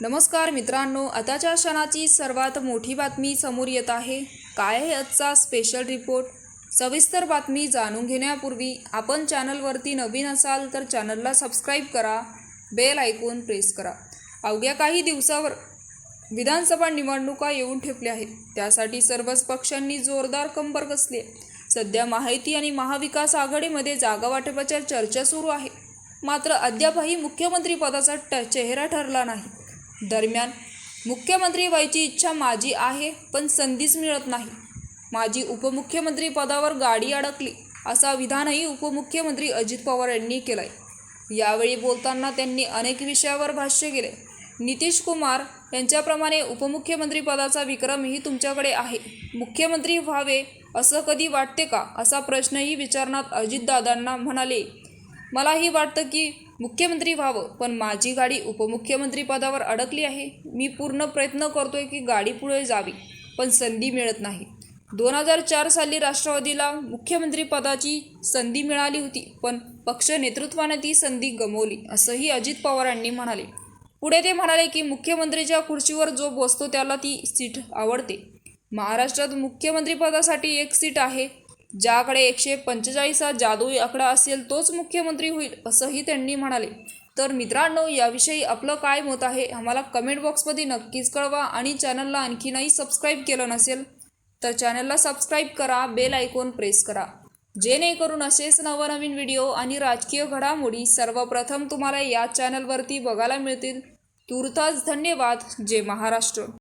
नमस्कार मित्रांनो आताच्या क्षणाची सर्वात मोठी बातमी समोर येत आहे. काय आहे आजचा स्पेशल रिपोर्ट सविस्तर बातमी जाणून घेण्यापूर्वी आपण चॅनलवरती नवीन असाल तर चॅनलला सबस्क्राईब करा बेल ऐकून प्रेस करा. अवघ्या काही दिवसावर विधानसभा निवडणुका येऊन ठेपल्या आहेत. त्यासाठी सर्वच पक्षांनी जोरदार कंबर कसली सध्या माहिती आणि महाविकास आघाडीमध्ये जागा वाटपाच्या चर्चा सुरू आहे. मात्र अद्यापही मुख्यमंत्रीपदाचा ट चेहरा ठरला नाही. दरम्यान मुख्यमंत्री व्हायची इच्छा माझी आहे पण संधीच मिळत नाही. माझी उपमुख्यमंत्री पदावर गाडी अडकली असा विधानही उपमुख्यमंत्री अजित पवार यांनी केलंय. यावेळी बोलताना त्यांनी अनेक विषयावर भाष्य केले. नितीश कुमार यांच्याप्रमाणे उपमुख्यमंत्री पदाचा विक्रमही तुमच्याकडे आहे. मुख्यमंत्री व्हावे असं कधी वाटते का? असा प्रश्नही विचारण्यात अजितदादांना म्हणाले मलाही वाटतं की मुख्यमंत्री व्हावं पण माझी गाडी उपमुख्यमंत्री पदावर अडकली आहे. मी पूर्ण प्रयत्न करतोय की गाडी पुढे जावी पण संधी मिळत नाही. दोन हजार चार साली राष्ट्रवादीला मुख्यमंत्री पदाची संधी मिळाली होती पण पक्ष नेतृत्वाने ती संधी गमावली असंही अजित पवारांनी म्हणाले. पुढे ते म्हणाले की मुख्यमंत्रीच्या खुर्चीवर जो बसतो त्याला ती सीट आवडते. महाराष्ट्रात मुख्यमंत्रीपदासाठी एक सीट आहे ज्याकडे एकशे पंचेचाळीसचा जादुई आकडा असेल तोच मुख्यमंत्री होईल असंही त्यांनी म्हणाले. तर मित्रांनो याविषयी आपलं काय मत आहे आम्हाला कमेंट बॉक्समध्ये नक्कीच कळवा आणि चॅनलला आणखीनही सबस्क्राईब केलं नसेल तर चॅनलला सबस्क्राईब करा बेल आयकॉन प्रेस करा. जेणेकरून असेच नवनवीन व्हिडिओ आणि राजकीय घडामोडी सर्वप्रथम तुम्हाला या चॅनलवरती बघायला मिळतील. तुर्तास धन्यवाद. जय महाराष्ट्र.